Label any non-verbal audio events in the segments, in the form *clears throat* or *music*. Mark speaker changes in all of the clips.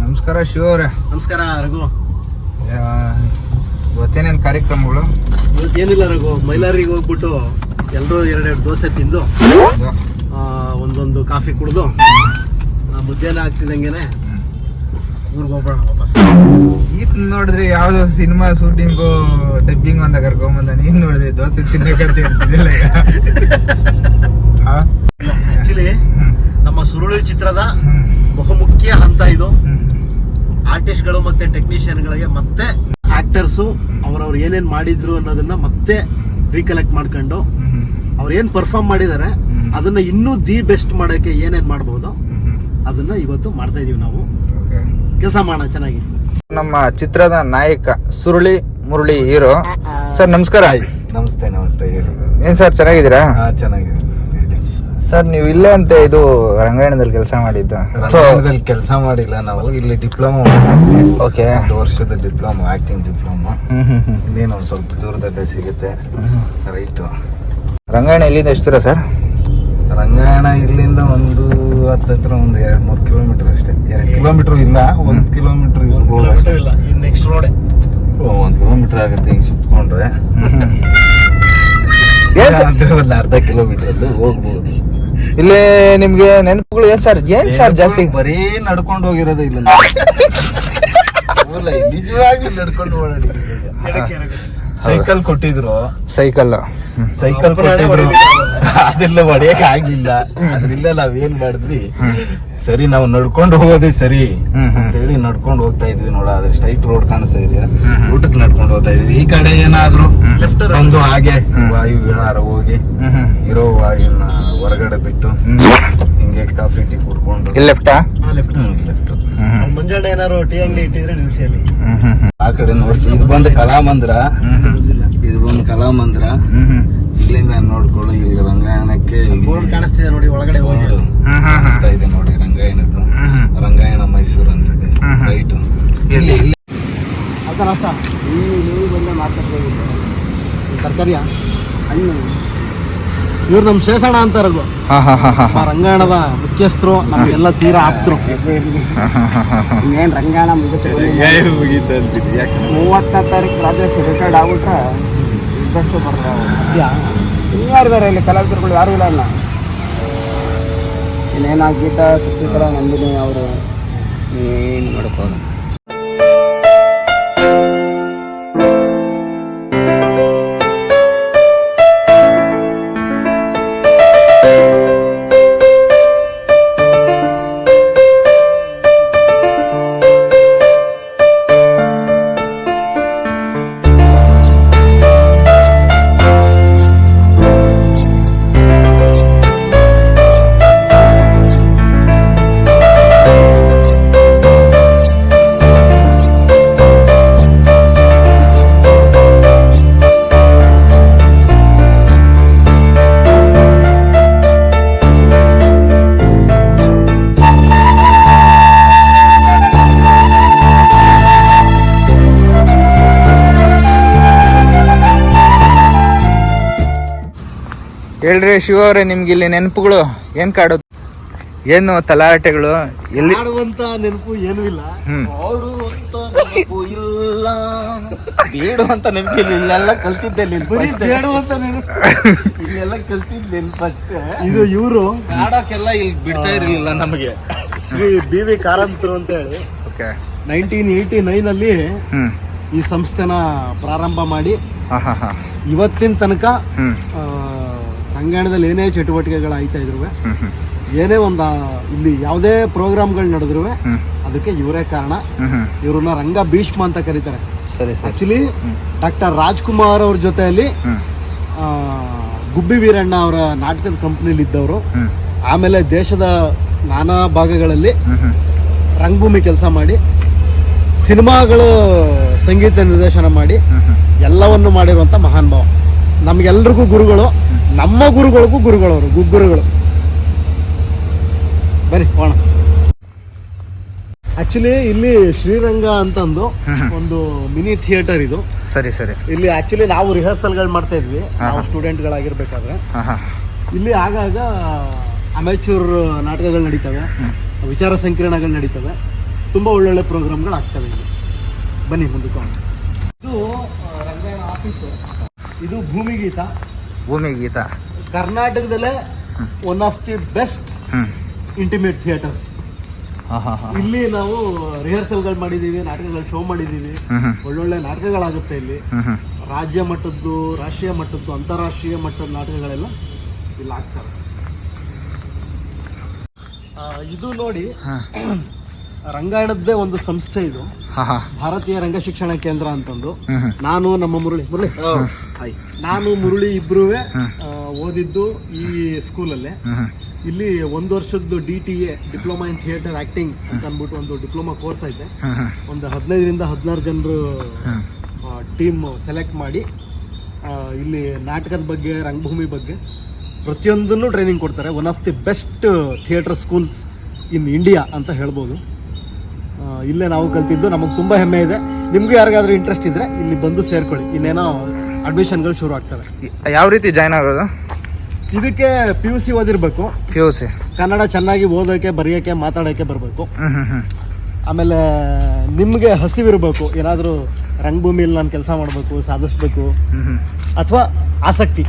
Speaker 1: ನಮಸ್ಕಾರ ಶಿವ ಅವ್ರೆ.
Speaker 2: ನಮಸ್ಕಾರ ರಘು.
Speaker 1: ಇವತ್ತೇನೇನು ಕಾರ್ಯಕ್ರಮಗಳು?
Speaker 2: ಇವತ್ತೇನಿಲ್ಲ ರಘು ಮೈಲಾರಿಗೆ ಹೋಗ್ಬಿಟ್ಟು ಎಲ್ಲರೂ ಎರಡೆರಡು ದೋಸೆ ತಿಂದು ಒಂದೊಂದು ಕಾಫಿ ಕುಡಿದು ಮಧ್ಯಾಹ್ನ ಆಗ್ತಿದ್ದಂಗೆನೆ ಊರಿಗೆ ಹೋಗೋಣ ವಾಪಸ್.
Speaker 1: ಈತ್ ನೋಡಿದ್ರೆ ಯಾವ್ದೋ ಸಿನಿಮಾ ಶೂಟಿಂಗು ಡಬ್ಬಿಂಗ್ ಅಂತ ಕರ್ಕೊಂಬಂದ ನೀನ್ ನೋಡಿದ್ರೆ ದೋಸೆ ತಿನ್ನಕಂತ ಹೇಳ್ತಿದ್ದಿಲ್ಲ?
Speaker 2: ಆಕ್ಚುಲಿ ನಮ್ಮ ಸುರುಳಿ ಚಿತ್ರದ ಬಹುಮುಖ್ಯ ಹಂತ ಇದು. ಆರ್ಟಿಸ್ಟ್ಗಳು ಮತ್ತೆ ಟೆಕ್ನಿಷಿಯನ್ಗಳಿಗೆ ಮತ್ತೆ ಆಕ್ಟರ್ಸು ಅವ್ರವ್ರು ಏನೇನ್ ಮಾಡಿದ್ರು ಅನ್ನೋದನ್ನ ಮತ್ತೆ ರೀಕಲೆಕ್ಟ್ ಮಾಡ್ಕೊಂಡು ಅವ್ರು ಏನ್ ಪರ್ಫಾರ್ಮ್ ಮಾಡಿದ್ದಾರೆ ಅದನ್ನ ಇನ್ನೂ ದಿ ಬೆಸ್ಟ್ ಮಾಡಕ್ಕೆ ಏನೇನ್ ಮಾಡ್ಬೋದು. ಅದನ್ನ ಇವತ್ತು ಮಾಡ್ತಾ ಇದೀವಿ ನಾವು. ಕೆಲಸ ಮಾಡೋಣ ಚೆನ್ನಾಗಿ.
Speaker 1: ನಮ್ಮ ಚಿತ್ರದ ನಾಯಕ ಸುರುಳಿ ಮುರುಳಿ ಹೀರೋ. ಸರ್ ನಮಸ್ಕಾರ.
Speaker 3: ನಮಸ್ತೆ ನಮಸ್ತೆ ಹೇಳಿ.
Speaker 1: ಏನ್ ಸರ್ ಚೆನ್ನಾಗಿದ್ದೀರಾ?
Speaker 3: ಹಾ ಚೆನ್ನಾಗಿದೆ ಸರ್ ಹೇಳಿ.
Speaker 1: ಸರ್ ನೀವು ಇಲ್ಲೇ ಅಂತ ಇದು ರಂಗಾಯಣದಲ್ಲಿ ಕೆಲಸ ಮಾಡಿದ್ದು.
Speaker 3: ರಂಗಾಯಣದಲ್ಲಿ ಕೆಲಸ ಮಾಡಿಲ್ಲ ನಾವು ಇಲ್ಲಿ ಡಿಪ್ಲೊಮಾ
Speaker 1: ಓಕೆ.
Speaker 3: ಒಂದು ವರ್ಷದ ಡಿಪ್ಲೊಮಾ ಆಕ್ಟಿಂಗ್ ಡಿಪ್ಲೊಮಾ. ಇನ್ನೇನು ಒಂದು ಸ್ವಲ್ಪ ದೂರದಲ್ಲೇ ಸಿಗುತ್ತೆ. ರೈಟು.
Speaker 1: ರಂಗಾಯಣ ಎಲ್ಲಿಂದ ಎಷ್ಟು ದೂರ ಸರ್?
Speaker 3: ರಂಗಾಯಣ ಇಲ್ಲಿಂದ ಒಂದು ಹತ್ತತ್ರ ಒಂದು ಎರಡು ಮೂರು ಕಿಲೋಮೀಟರ್ ಅಷ್ಟೇ. ಎರಡು ಕಿಲೋಮೀಟರ್ ಇಲ್ಲ ಒಂದು ಕಿಲೋಮೀಟರ್ ಇರ್ಬೋದು ಅಷ್ಟೇ.
Speaker 2: ಇಲ್ಲ ನೆಕ್ಸ್ಟ್ ಓ
Speaker 3: ಒಂದು ಕಿಲೋಮೀಟರ್ ಆಗುತ್ತೆ ಹಿಂಗೆ ಸುತ್ಕೊಂಡ್ರೆ. *laughs* ಒಂದು ಅರ್ಧ ಕಿಲೋಮೀಟರ್ ಅಲ್ಲಿ ಹೋಗ್ಬೋದು.
Speaker 1: ಇಲ್ಲಿ ನಿಮ್ಗೆ ನೆನಪುಗಳು ಏನ್ ಸರ್ ಏನ್ ಸರ್ ಜಾಸ್ತಿ?
Speaker 3: ಬರೀ ನಡ್ಕೊಂಡು ಹೋಗಿರೋದು ಇಲ್ಲ *laughs* ನಿಜವಾಗ್ಲೂ ನಡ್ಕೊಂಡು ಓಡಾಡಿದ್ದೀವಿ ಸೈಕಲ್ ಕೊಟ್ಟಿದ್ರು.
Speaker 1: ಸೈಕಲ್
Speaker 3: ಸೈಕಲ್ ಕೊಟ್ಟಿದ್ರು. ಅದೆಲ್ಲ ಹೊಡೆಯಕ್ ಆಗ್ಲಿಲ್ಲ ಅದ್ರಿಂದ ನಾವೇನ್ ಮಾಡಿದ್ವಿ? ಸರಿ ನಾವು ನಡ್ಕೊಂಡು ಹೋಗೋದೇ ಸರಿ. ಅಂತ ಹೇಳಿ ನಡ್ಕೊಂಡು ಹೋಗ್ತಾ ಇದ್ವಿ ನೋಡ. ಅದ್ರ ಸ್ಟ್ರೈಟ್ ರೋಡ್ ಕಾಣಿಸ್ತಾ ಇದೆಯಾ ಊಟಕ್ಕೆ ನಡ್ಕೊಂಡು ಹೋಗ್ತಾ ಇದ್ವಿ. ಈ ಕಡೆ ಏನಾದ್ರು ಒಂದು ಹಾಗೆ ವಾಯು ವಿಹಾರ ಹೋಗಿ ಇರೋ ವಾಯುನ ಹೊರಗಡೆ ಬಿಟ್ಟು ಹಿಂಗೆ ಕಾಫಿ ಟೀ ಕುಡ್ಕೊಂಡು.
Speaker 1: ಲೆಫ್ಟ್
Speaker 2: ಲೆಫ್ಟಾ
Speaker 3: ಲೆಫ್ಟ್
Speaker 2: ಮುಂಜಾನೆ ಏನಾರು ಟೀ ಅಂಗಡಿ ಇಟ್ಟಿದ್ರೆ ನಿಲ್ಸಿ ಅಲ್ಲಿ.
Speaker 3: ಆ ಕಡೆ ನೋಡ್ಸಿ ಇದು ಕಲಾ ಮಂದಿರ ಇದು ಒಂದು ಕಲಾ ಮಂದಿರ ಇಲ್ಲಿಂದ ನೋಡ್ಕೊಳ್ಳಿ ಇಲ್ಲಿ ರಂಗಾಯಣಕ್ಕೆ
Speaker 2: ಬೋರ್ಡ್ ಕಾಣಿಸ್ತಿದೆ ನೋಡಿ ಒಳಗಡೆ ಹೋಗಿ.
Speaker 3: ಬೋರ್ಡು ಕಾಣಿಸ್ತಾ ಇದೆ ನೋಡಿ ರಂಗಾಯಣದ್ದು. ರಂಗಾಯಣ ಮೈಸೂರು ಅಂತಿದೆ
Speaker 1: ರೈಟ್
Speaker 3: ರೈಟು
Speaker 1: ಇಲ್ಲಿ ಇಲ್ಲಿ.
Speaker 2: ಅಷ್ಟ ಈ ನೀವು ಬಂದ ಮಾತಾಡ್ತಾ ತರಕಾರಿಯ ಹಣ್ಣು. ಇವ್ರು ನಮ್ಮ ಶೇಷಣ್ಣ ಅಂತಾರಲ್ವ?
Speaker 1: ಹಾ ಹಾ ಹಾ ಹಾ
Speaker 2: ನಮ್ಮ ರಂಗಾಯಣದ ಮುಖ್ಯಸ್ಥರು ನಮಗೆಲ್ಲ ತೀರಾ ಆಪ್ತರು.
Speaker 4: ಇನ್ನೇನು ರಂಗಾಯಣ ಮೂವತ್ತನೇ ತಾರೀಕು ರಾಜೇಶ್ ರಿಟೈರ್ಡ್ ಆಗ್ಬಿಟ್ರೆ ಇದ್ದಷ್ಟು ಬರ್ತಾರೆ ಯಾರಿದ್ದಾರೆ ಇಲ್ಲಿ ಕಲಾವಿದರುಗಳು? ಯಾರು ಇಲ್ಲ ಅಣ್ಣ. ಇನ್ನೇನು ಗೀತಾ ಶಶಿಕಲಾ ನಂದಿನಿ ಅವರು. ಏನು ನೋಡ್ಕೊಂಡು
Speaker 1: ಹೇಳ್ರಿ ಶಿವ ಅವ್ರೆ ನಿಮ್ಗೆ ಇಲ್ಲಿ ನೆನಪುಗಳು ಏನ್ ಕಾಡು ಏನು ತಲಾಟೆಗಳು? ಎಲ್ಲಿ
Speaker 2: ಆಡುವಂತ ನೆನಪು ಏನೂ ಇಲ್ಲ.
Speaker 1: ಹ್ಮ್.
Speaker 3: ಆಡುವಂತ ನೆನಪು ಇಲ್ಲ. ಬೇಡುವಂತ ಇಲ್ಲ. ಇಲ್ಲೆಲ್ಲ ಕಲ್ತಿದ್ದೆ
Speaker 2: ಬರೀ ಬೇಡುವಂತ ನೆನಪು.
Speaker 3: ಇಲ್ಲೆಲ್ಲ ಕಲ್ತಿದ್ ನೆನಪು ಅಷ್ಟೇ.
Speaker 2: ಇದು ಇವರು
Speaker 3: ಆಡೋಕೆಲ್ಲ ಇಲ್ಲಿ ಬಿಡ್ತಾ ಇರಲಿಲ್ಲ ನಮಗೆ.
Speaker 2: ಶ್ರೀ ಬಿ ವಿ ಕಾರಂತರು ಅಂತ ಹೇಳಿ
Speaker 1: ಓಕೆ
Speaker 2: ನೈನ್ಟೀನ್ ಏಯ್ಟಿ ನೈನ್ ಅಲ್ಲಿ
Speaker 1: ಹ್ಮ್.
Speaker 2: ಈ ಸಂಸ್ಥೆನ ಪ್ರಾರಂಭ ಮಾಡಿ
Speaker 1: ಹಾ ಹಾ ಹಾ
Speaker 2: ಇವತ್ತಿನ ತನಕ
Speaker 1: ಹ್ಮ್.
Speaker 2: ಆ, ರಂಗಾಯಣದಲ್ಲಿ ಏನೇ ಚಟುವಟಿಕೆಗಳು ಆಯ್ತಾ ಇದ್ರು ಏನೇ ಒಂದು ಇಲ್ಲಿ ಯಾವುದೇ ಪ್ರೋಗ್ರಾಮ್ಗಳು ನಡೆದ್ರು ಅದಕ್ಕೆ ಇವರೇ ಕಾರಣ. ಇವ್ರನ್ನ ರಂಗ ಭೀಷ್ಮ ಅಂತ ಕರೀತಾರೆ. ಆಕ್ಚುಲಿ ಡಾಕ್ಟರ್ ರಾಜ್ಕುಮಾರ್ ಅವ್ರ ಜೊತೆಯಲ್ಲಿ ಗುಬ್ಬಿ ವೀರಣ್ಣ ಅವರ ನಾಟಕದ ಕಂಪ್ನಿಲಿ ಇದ್ದವರು. ಆಮೇಲೆ ದೇಶದ ನಾನಾ ಭಾಗಗಳಲ್ಲಿ ರಂಗಭೂಮಿ ಕೆಲಸ ಮಾಡಿ ಸಿನಿಮಾಗಳು ಸಂಗೀತ ನಿರ್ದೇಶನ ಮಾಡಿ ಎಲ್ಲವನ್ನು ಮಾಡಿರುವಂತ ಮಹಾನ್ ಭಾವ. ನಮ್ಗೆಲ್ರಿಗೂ ಗುರುಗಳು ನಮ್ಮ ಗುರುಗಳಿಗೂ ಗುರುಗಳವರು ಗುರುಗಳು. ಬನ್ನಿ ಹೋಣ ಆಕ್ಚುಲಿ ಇಲ್ಲಿ ಶ್ರೀರಂಗ ಅಂತಂದು ಒಂದು ಮಿನಿ ಥಿಯೇಟರ್ ಇದು.
Speaker 1: ಸರಿ ಸರಿ.
Speaker 2: ಇಲ್ಲಿ ಆಕ್ಚುಲಿ ನಾವು ರಿಹರ್ಸಲ್ಗಳು ಮಾಡ್ತಾ ಇದ್ವಿ. ನಾವು ಸ್ಟೂಡೆಂಟ್ಗಳಾಗಿರ್ಬೇಕಾದ್ರೆ ಇಲ್ಲಿ ಆಗಾಗ ಅಮೆಚೂರ್ ನಾಟಕಗಳು ನಡೀತವೆ ವಿಚಾರ ಸಂಕಿರಣಗಳು ನಡೀತವೆ. ತುಂಬಾ ಒಳ್ಳೊಳ್ಳೆ ಪ್ರೋಗ್ರಾಮ್ಗಳು ಆಗ್ತವೆ ಇಲ್ಲಿ. ಬನ್ನಿ ಮುಂದಕ್ಕೆ. ಇದು ರಂಗಾಯಣ ಆಫೀಸು ಇದು ಭೂಮಿಗೀತ
Speaker 1: ಭೂಮಿ ಗೀತ.
Speaker 2: ಕರ್ನಾಟಕದಲ್ಲೇ one of the best
Speaker 1: hmm.
Speaker 2: Intimate theatres
Speaker 1: ಹಾ ಹಾ ಹಾ.
Speaker 2: ಇಲ್ಲಿ ನಾವು ರಿಹರ್ಸಲ್ಗಳು ಮಾಡಿದ್ದೀವಿ ನಾಟಕಗಳು ಶೋ ಮಾಡಿದ್ದೀವಿ
Speaker 1: ಹ್ಮ್ ಹ್ಮ್.
Speaker 2: ಒಳ್ಳೊಳ್ಳೆ ನಾಟಕಗಳಾಗುತ್ತೆ ಇಲ್ಲಿ.
Speaker 1: ಹ್ಮ್ ಹ್ಮ್.
Speaker 2: ರಾಜ್ಯ ಮಟ್ಟದ್ದು ರಾಷ್ಟ್ರೀಯ ಮಟ್ಟದ್ದು ಅಂತಾರಾಷ್ಟ್ರೀಯ ಮಟ್ಟದ ನಾಟಕಗಳೆಲ್ಲ ಇಲ್ಲಿ ಆಗ್ತವೆ. ಆ, ಇದು ನೋಡಿ
Speaker 1: ಹಾ. *clears throat*
Speaker 2: ರಂಗಾಯಣದ್ದೇ ಒಂದು ಸಂಸ್ಥೆ ಇದು. ಭಾರತೀಯ ರಂಗ ಶಿಕ್ಷಣ ಕೇಂದ್ರ ಅಂತಂದು. ನಾನು ನಮ್ಮ ಮುರಳಿ ಮುರಳಿ? ಹಾಯ್. ನಾನು ಮುರಳಿ ಇಬ್ರು ಓದಿದ್ದು ಈ ಸ್ಕೂಲಲ್ಲೇ. ಇಲ್ಲಿ ಒಂದು ವರ್ಷದ್ದು D T A diploma in theatre acting ಅಂತ ಅಂದ್ಬಿಟ್ಟು ಒಂದು ಡಿಪ್ಲೊಮಾ ಕೋರ್ಸ್ ಐತೆ. ಒಂದು ಹದಿನೈದರಿಂದ ಹದಿನಾರು ಜನರು ಟೀಮ್ ಸೆಲೆಕ್ಟ್ ಮಾಡಿ ಇಲ್ಲಿ ನಾಟಕದ ಬಗ್ಗೆ ರಂಗಭೂಮಿ ಬಗ್ಗೆ ಪ್ರತಿಯೊಂದನ್ನು ಟ್ರೈನಿಂಗ್ ಕೊಡ್ತಾರೆ. One of the best theatre schools in India ಅಂತ ಹೇಳ್ಬೋದು. ಇಲ್ಲೇ ನಾವು ಕಲ್ತಿದ್ದು. ನಮಗೆ ತುಂಬ ಹೆಮ್ಮೆ ಇದೆ. ನಿಮಗೂ ಯಾರಿಗಾದ್ರೂ ಇಂಟ್ರೆಸ್ಟ್ ಇದ್ರೆ ಇಲ್ಲಿ ಬಂದು ಸೇರ್ಕೊಳ್ಳಿ. ಇನ್ನೇನೋ ಅಡ್ಮಿಷನ್ಗಳು ಶುರು ಆಗ್ತವೆ.
Speaker 1: ಯಾವ ರೀತಿ ಜಾಯ್ನ್ ಆಗೋದು?
Speaker 2: ಇದಕ್ಕೆ ಪಿ ಯು ಸಿ ಓದಿರಬೇಕು.
Speaker 1: ಪಿ ಯು ಸಿ
Speaker 2: ಕನ್ನಡ ಚೆನ್ನಾಗಿ ಓದೋಕೆ ಬರೆಯೋಕ್ಕೆ ಮಾತಾಡೋಕ್ಕೆ ಬರಬೇಕು. ಆಮೇಲೆ ನಿಮಗೆ ಹಸಿವಿರಬೇಕು. ಏನಾದರೂ ರಂಗಭೂಮಿಯಲ್ಲಿ ನಾನು ಕೆಲಸ ಮಾಡಬೇಕು ಸಾಧಿಸ್ಬೇಕು. ಅಥವಾ ಆಸಕ್ತಿ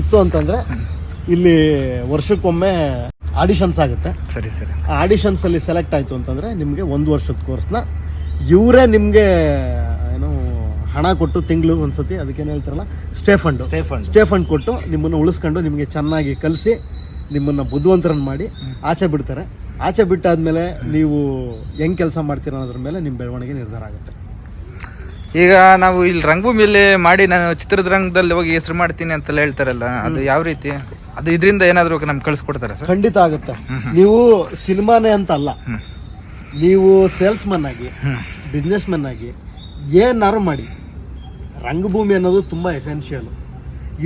Speaker 2: ಇತ್ತು ಅಂತಂದರೆ ಇಲ್ಲಿ ವರ್ಷಕ್ಕೊಮ್ಮೆ ಆಡಿಷನ್ಸ್ ಆಗುತ್ತೆ.
Speaker 1: ಸರಿ ಸರಿ.
Speaker 2: ಆ ಆಡಿಷನ್ಸಲ್ಲಿ ಸೆಲೆಕ್ಟ್ ಆಯಿತು ಅಂತಂದರೆ ನಿಮಗೆ ಒಂದು ವರ್ಷದ ಕೋರ್ಸ್ನ ಇವರೇ ನಿಮಗೆ ಏನು ಹಣ ಕೊಟ್ಟು ತಿಂಗಳು ಒಂದ್ಸತಿ ಅದಕ್ಕೇನು ಹೇಳ್ತಾರಲ್ಲ stipend
Speaker 3: stipend
Speaker 2: stipend ಕೊಟ್ಟು ನಿಮ್ಮನ್ನು ಉಳಿಸ್ಕೊಂಡು ನಿಮಗೆ ಚೆನ್ನಾಗಿ ಕಲಿಸಿ ನಿಮ್ಮನ್ನು ಬುದ್ಧಿವಂತರನ್ನು ಮಾಡಿ ಆಚೆ ಬಿಡ್ತಾರೆ. ಆಚೆ ಬಿಟ್ಟಾದ್ಮೇಲೆ ನೀವು ಹೆಂಗೆ ಕೆಲಸ ಮಾಡ್ತೀರ ಅನ್ನೋದ್ರ ಮೇಲೆ ನಿಮ್ಮ ಬೆಳವಣಿಗೆ ನಿರ್ಧಾರ ಆಗುತ್ತೆ.
Speaker 1: ಈಗ ನಾವು ಇಲ್ಲಿ ರಂಗಭೂಮಿಯಲ್ಲಿ ಮಾಡಿ ನಾನು ಚಿತ್ರದ ರಂಗದಲ್ಲಿ ಹೋಗಿ ಹೆಸರು ಮಾಡ್ತೀನಿ ಅಂತೆಲ್ಲ ಹೇಳ್ತಾರಲ್ಲ ಅದು ಯಾವ ರೀತಿ? ಅದು ಇದರಿಂದ ಏನಾದರೂ ನಮ್ಗೆ ಕಳಿಸ್ಕೊಡ್ತಾರೆ ಸರ್?
Speaker 2: ಖಂಡಿತ ಆಗುತ್ತೆ. ನೀವು ಸಿನಿಮಾನೇ ಅಂತ ಅಲ್ಲ.
Speaker 1: ನೀವು
Speaker 2: ನೀವು ಸೇಲ್ಸ್ಮನ್ ಆಗಿ ಬಿಸ್ನೆಸ್ ಮ್ಯಾನ್ ಆಗಿ ಏನಾರು ಮಾಡಿ. ರಂಗಭೂಮಿ ಅನ್ನೋದು ತುಂಬ ಎಸೆನ್ಷಿಯಲ್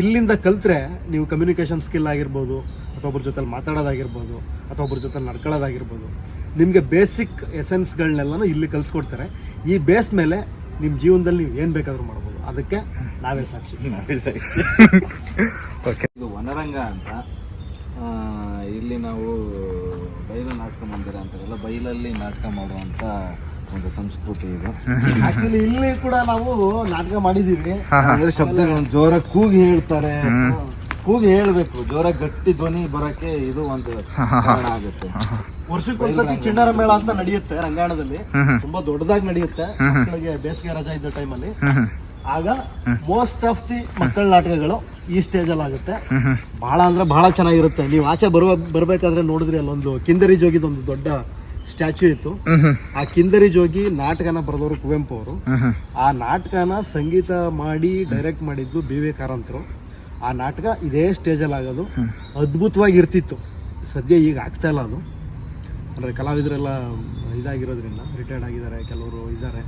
Speaker 2: ಇಲ್ಲಿಂದ ಕಲ್ತ್ರೆ ನೀವು ಕಮ್ಯುನಿಕೇಷನ್ ಸ್ಕಿಲ್ ಆಗಿರ್ಬೋದು ಅಥವಾ ಒಬ್ಬರ ಜೊತೆಲಿ ಮಾತಾಡೋದಾಗಿರ್ಬೋದು ಅಥವಾ ಒಬ್ಬರ ಜೊತೆ ನಡ್ಕೊಳ್ಳೋದಾಗಿರ್ಬೋದು. ನಿಮಗೆ ಬೇಸಿಕ್ ಎಸೆನ್ಸ್ಗಳನ್ನೆಲ್ಲನೂ ಇಲ್ಲಿ ಕಲಿಸ್ಕೊಡ್ತಾರೆ. ಈ ಬೇಸ್ ಮೇಲೆ ನಿಮ್ಮ ಜೀವನದಲ್ಲಿ ನೀವು ಏನು ಬೇಕಾದರೂ ಮಾಡ್ಬೋದು. ಅದಕ್ಕೆ ನಾವೇ ಸಾಕ್ಷಿ. *laughs*
Speaker 1: ಓಕೆ
Speaker 3: ಇದು ವನರಂಗ ಅಂತ. ಇಲ್ಲಿ ನಾವು ಬಯಲು ನಾಟಕ ಮಂದಿರ ಅಂತಾರಲ್ಲ ಬಯಲಲ್ಲಿ ನಾಟಕ ಮಾಡುವಂತ ಒಂದು ಸಂಸ್ಕೃತಿ ಇದು. *laughs*
Speaker 2: ಆಕ್ಚುಲಿ ಇಲ್ಲಿ ಕೂಡ ನಾವು ನಾಟಕ
Speaker 1: ಮಾಡಿದೀವಿ.
Speaker 3: ಅಂದ್ರೆ ಶಬ್ದಗಳನ್ನು ಜೋರಾಗಿ ಕೂಗಿ ಹೇಳ್ತಾರೆ. ಕೂಗಿ ಹೇಳ್ಬೇಕು. ಜೋರ ಗಟ್ಟಿ ಧ್ವನಿ ಬರಕ್ಕೆ ಇದು ಒಂದು *laughs* ಕಾರಣ ಆಗುತ್ತೆ.
Speaker 2: ವರ್ಷಕ್ಕೊಂದ್ಸತಿ ಚಿಣ್ಣರ ಮೇಳ ಅಂತ ನಡೆಯುತ್ತೆ ರಂಗಾಯಣದಲ್ಲಿ.
Speaker 1: ಹ್ಮ್
Speaker 2: ತುಂಬಾ ದೊಡ್ಡದಾಗಿ ನಡೆಯುತ್ತೆ. ಮಕ್ಕಳಿಗೆ ಬೇಸಿಗೆ ರಜಾ ಇದ್ದ ಟೈಮಲ್ಲಿ ಆಗ ಮೋಸ್ಟ್ ಆಫ್ ದಿ ಮಕ್ಕಳ ನಾಟಕಗಳು ಈ ಸ್ಟೇಜ್ ಅಲ್ಲಿ ಆಗುತ್ತೆ. ಬಹಳ ಅಂದ್ರೆ ಬಹಳ ಚೆನ್ನಾಗಿರುತ್ತೆ. ನೀವು ಆಚೆ ಬರುವ ಬರ್ಬೇಕಾದ್ರೆ ನೋಡಿದ್ರಿ ಅಲ್ಲೊಂದು ಕಿಂದರಿ ಜೋಗಿದ ಒಂದು ದೊಡ್ಡ ಸ್ಟ್ಯಾಚ್ಯೂ ಇತ್ತು. ಆ ಕಿಂದರಿ ಜೋಗಿ ನಾಟಕನ ಬರೆದವರು ಕುವೆಂಪು ಅವರು. ಆ ನಾಟಕನ ಸಂಗೀತ ಮಾಡಿ ಡೈರೆಕ್ಟ್ ಮಾಡಿದ್ದು ಬಿ ವಿ ಕಾರಂತರು. ಆ ನಾಟಕ ಇದೇ ಸ್ಟೇಜಲ್ಲಿ ಆಗೋದು. ಅದ್ಭುತವಾಗಿ ಇರ್ತಿತ್ತು. ಸದ್ಯ ಈಗ ಆಗ್ತಾ ಇಲ್ಲ ಅದು. ಅಂದರೆ ಕಲಾವಿದರೆಲ್ಲ ಇದಾಗಿರೋದ್ರಿಂದ ರಿಟೈರ್ಡ್ ಆಗಿದ್ದಾರೆ ಕೆಲವರು ಇದ್ದಾರೆ.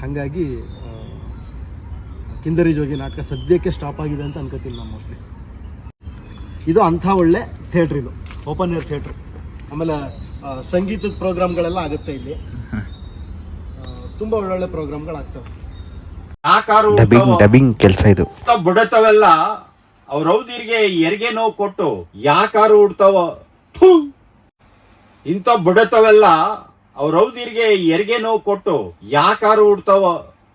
Speaker 2: ಹಾಗಾಗಿ ಕಿಂದರಿ ಜೋಗಿ ನಾಟಕ ಸದ್ಯಕ್ಕೆ ಸ್ಟಾಪ್ ಆಗಿದೆ ಅಂತ ಅನ್ಕೋತೀನಿ ನಾವು ಮೋಸ್ಟ್ಲಿ. ಇದು ಅಂಥ ಒಳ್ಳೆ ಥಿಯೇಟ್ರ್ ಇದು. ಓಪನ್ ಏರ್ ಥಿಯೇಟ್ರ್ ಆಮೇಲೆ ಸಂಗೀತದ ಪ್ರೋಗ್ರಾಮ್ಗಳೆಲ್ಲ ಆಗುತ್ತೆ ಇಲ್ಲಿ. ತುಂಬಾ ಒಳ್ಳೊಳ್ಳೆ ಪ್ರೋಗ್ರಾಮ್ಗಳಾಗ್ತವೆ
Speaker 5: ಕಾರು
Speaker 6: ಡಬ್ಬಿಂಗ್ ಡಬ್ಬಿಂಗ್ ಕೆಲಸ ಇದು.
Speaker 5: ಬುಡತವೆಲ್ಲ ಅವ್ರ ಎರಿಗೆ ನೋವು ಕೊಟ್ಟು ಯಾಕಾರು ಉಡ್ತಾವ? ಥು. ಇಂಥ ಬುಡತವೆಲ್ಲ ಅವ್ರೌದಿರ್ಗೆ ಎರಿಗೆ ನೋವು ಕೊಟ್ಟು ಯಾಕಾರು ಉಡ್ತಾವ?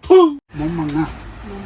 Speaker 5: ಥು.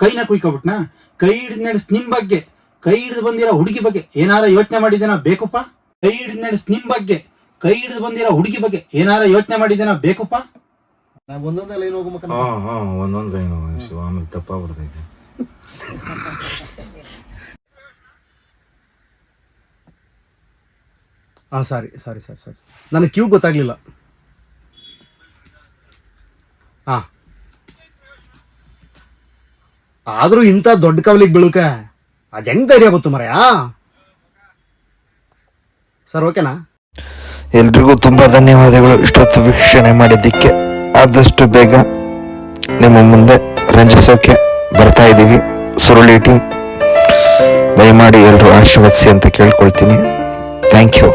Speaker 7: ಕೈನ ಕುಯ್ಕೊಬಿಟ್ನ? ಕೈ ಹಿಡಿದು ನಡೆಸ್ ನಿಮ್ ಬಗ್ಗೆ ಕೈ ಹಿಡಿದು ಬಂದಿರೋ ಹುಡುಗಿ ಬಗ್ಗೆ ಏನಾರ ಯೋಚನೆ ಮಾಡಿದೇನ ಬೇಕಪ್ಪ? ಕೈ ಹಿಡಿದು ನಡೆಸ್ ನಿಮ್ ಬಗ್ಗೆ ಕೈ ಹಿಡಿದು ಬಂದಿರೋ ಹುಡುಗಿ ಬಗ್ಗೆ ಏನಾರ ಯೋಚನೆ ಮಾಡಿದೇನ ಬೇಕಪ್ಪ?
Speaker 2: ನಾವು ಒಂದೊಂದೇ ಲೈನ್ ಹೋಗ್ಬೇಕಂತ
Speaker 5: ಹಾ ಹಾ ಒಂದೊಂದು ಏನು ಶಿವ ಆಮೇಲೆ ತಪ್ಪಾಗ್ಬಿಡ್ತೈತೆ.
Speaker 2: ಹಾಂ ಸಾರಿ ಸಾರಿ ಸಾರಿ ಸಾರಿ. ನನಗೆ ಕ್ಯೂ ಗೊತ್ತಾಗ್ಲಿಲ್ಲ. ಹಾಂ ಆದರೂ ಇಂಥ ದೊಡ್ಡ ಕವಲಿಗೆ ಬೀಳುಕ ಅದು ಹೆಂಗ್ ಧೈರ್ಯ ಗೊತ್ತು ಮರೆಯಾ? ಸರ್, ಓಕೆನಾ?
Speaker 6: ಎಲ್ರಿಗೂ ತುಂಬ ಧನ್ಯವಾದಗಳು. ಇಷ್ಟೊತ್ತು ವೀಕ್ಷಣೆ ಮಾಡಿದ್ದಕ್ಕೆ ಆದಷ್ಟು ಬೇಗ ನಿಮ್ಮ ಮುಂದೆ ರಂಜಿಸೋಕೆ ಬರ್ತಾ ಇದ್ದೀವಿ. ಸುರುಳಿ ಟೀಮ್, ದಯಮಾಡಿ ಎಲ್ಲರೂ ಆಶೀರ್ವದಿಸಿ ಅಂತ ಕೇಳ್ಕೊಳ್ತೀನಿ. Thank you.